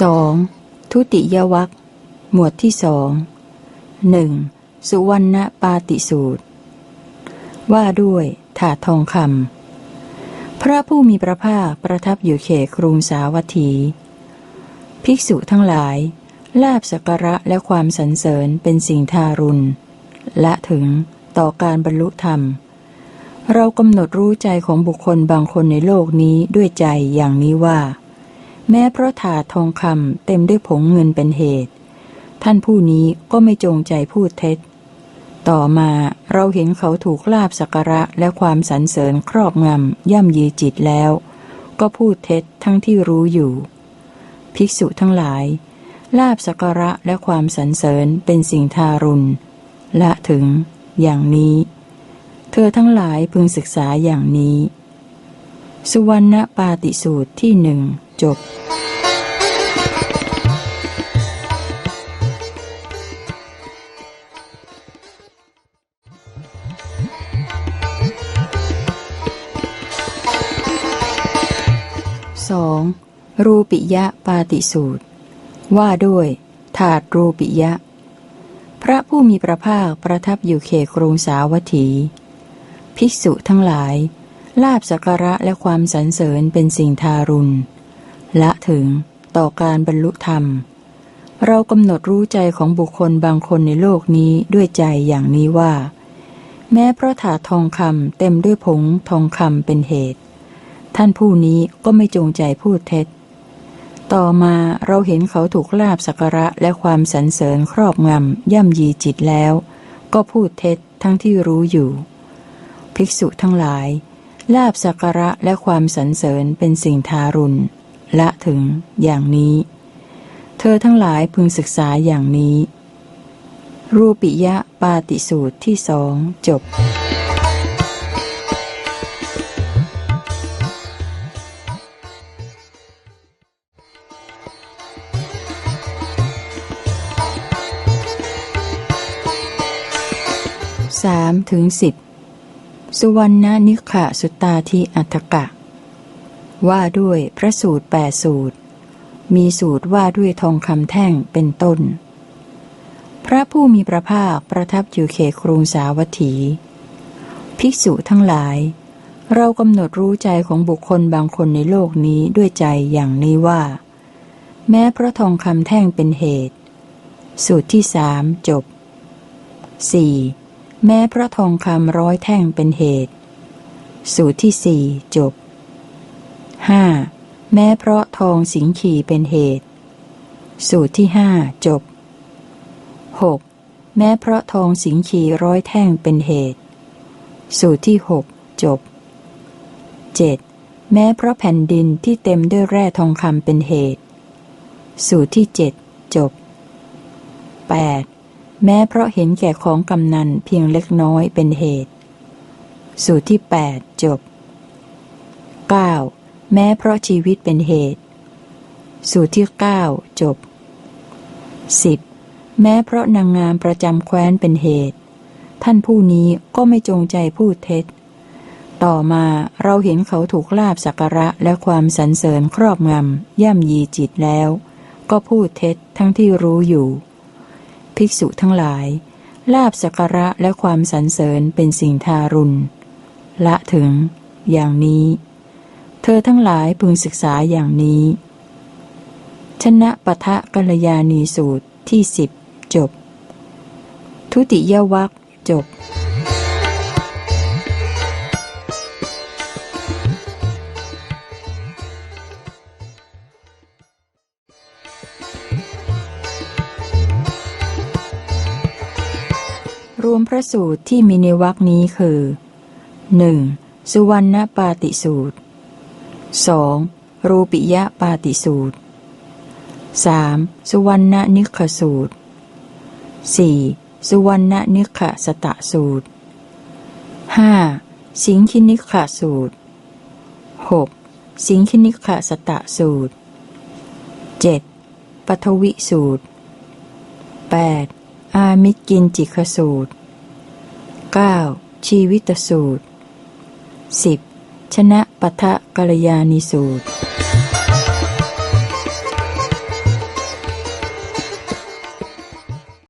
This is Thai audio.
สองทุติยวัคหมวดที่สองหนึ่งสุวรรณปาติสูตร ว่าด้วยถาทองคำพระผู้มีพระภาคประทับอยู่เขตกรุงสาวัตถี ภิกษุทั้งหลาย ลาบสักการะและความสรรเสริญเป็นสิ่งทารุณ และถึงต่อการบรรลุธรรม เรากำหนดรู้ใจของบุคคลบางคนในโลกนี้ด้วยใจอย่างนี้ว่า แม้เพราะถาดทองคำเต็มด้วยผงเงินเป็นเหตุ ท่านผู้นี้ก็ไม่จงใจพูดเท็จ ต่อมาเราเห็นเขาถูกลาบสักระและความสรรเสริญครอบงำย่ำยีจิตแล้ว ก็พูดเท็จทั้งที่รู้อยู่ ภิกษุทั้งหลาย ลาบสักระและความสรรเสริญเป็นสิ่งทารุณละถึง อย่างนี้ เธอทั้งหลายพึงศึกษาอย่างนี้ สุวรรณปาติสูตรที่หนึ่ง จบสองรูปิยะปาติสูตร ว่าด้วย ถาดรูปิยะ พระผู้มีพระภาคประทับอยู่เขตกรุงสาวัตถี ภิกษุทั้งหลาย ลาบสักการะและความสรรเสริญเป็นสิ่งทารุณ ละถึงต่อการบรรลุธรรม เรากำหนดรู้ใจของบุคคลบางคนในโลกนี้ด้วยใจอย่างนี้ว่า แม้พระถาทองคำเต็มด้วยผงทองคำเป็นเหตุ ท่านผู้นี้ก็ไม่จงใจพูดเท็จ ต่อมาเราเห็นเขาถูกลาบสักระและความสรรเสริญครอบงำย่ำยีจิตแล้ว ก็พูดเท็จทั้งที่รู้อยู่ ภิกษุทั้งหลายลาบสักระและความสรรเสริญเป็นสิ่งทารุณ ละถึง อย่างนี้ เธอทั้งหลายพึงศึกษาอย่างนี้ รูปิยะปาติสูตรที่สองจบสามถึงสิบสุวรรณนิขะสุตาทิอัฏฐกะ ว่าด้วยพระสูตรแปดสูตร มีสูตรว่าด้วยทองคำแท่งเป็นต้น พระผู้มีพระภาคประทับอยู่เขตกรุงสาวัตถี ภิกษุทั้งหลาย เรากำหนดรู้ใจของบุคคลบางคนในโลกนี้ด้วยใจอย่างนี้ว่า แม้พระทองคำแท่งเป็นเหตุ สูตรที่สามจบสี่แม้พระทองคำร้อยแท่งเป็นเหตุ สูตรที่สี่จบ ห้าแม้เพราะทองสิงขีเป็นเหตุ สูตรที่ห้าจบหกแม้เพราะทองสิงขีร้อยแท่งเป็นเหตุ สูตรที่หกจบเจ็ดแม้เพราะแผ่นดินที่เต็มด้วยแร่ทองคำเป็นเหตุ สูตรที่เจ็ดจบแปดแม้เพราะเห็นแก่ของกำนันเพียงเล็กน้อยเป็นเหตุ สูตรที่ 8 จบ 9. แม้เพราะชีวิตเป็นเหตุ สูตรที่ 9 จบ 10. แม้เพราะนางงามประจำแคว้นเป็นเหตุ ท่านผู้นี้ก็ไม่จงใจพูดเท็จ ต่อมาเราเห็นเขาถูกลาบสักการะและความสรรเสริญครอบงำย่ำยีจิตแล้ว ก็พูดเท็จทั้งที่รู้อยู่ ภิกษุทั้งหลาย ลาบสักการะและความสรรเสริญเป็นสิ่งทารุณละถึง อย่างนี้ ธอทั้งหลายพึงศึกษาอย่างนี้ ชนะปะทะกัลยาณีสูตรที่สิบจบ ทุติยวัคจบรวมพระสูตรที่มีในวรคนี้คือ 1. สุวรรณปาติสูตร 2. รูปิยะปาติสูตร 3. สุวรรณนิคสูตร 4. สุวรรณนิคสตะสูตร 5. สิงคินิคสูตร 6. สิงคินิคสตะสูตร 7. ปทวิสูตร 8. อามิกินจิคสูตร 9. ชีวิตสูตร 10. ชนะปะทะกัลยาณิสูตร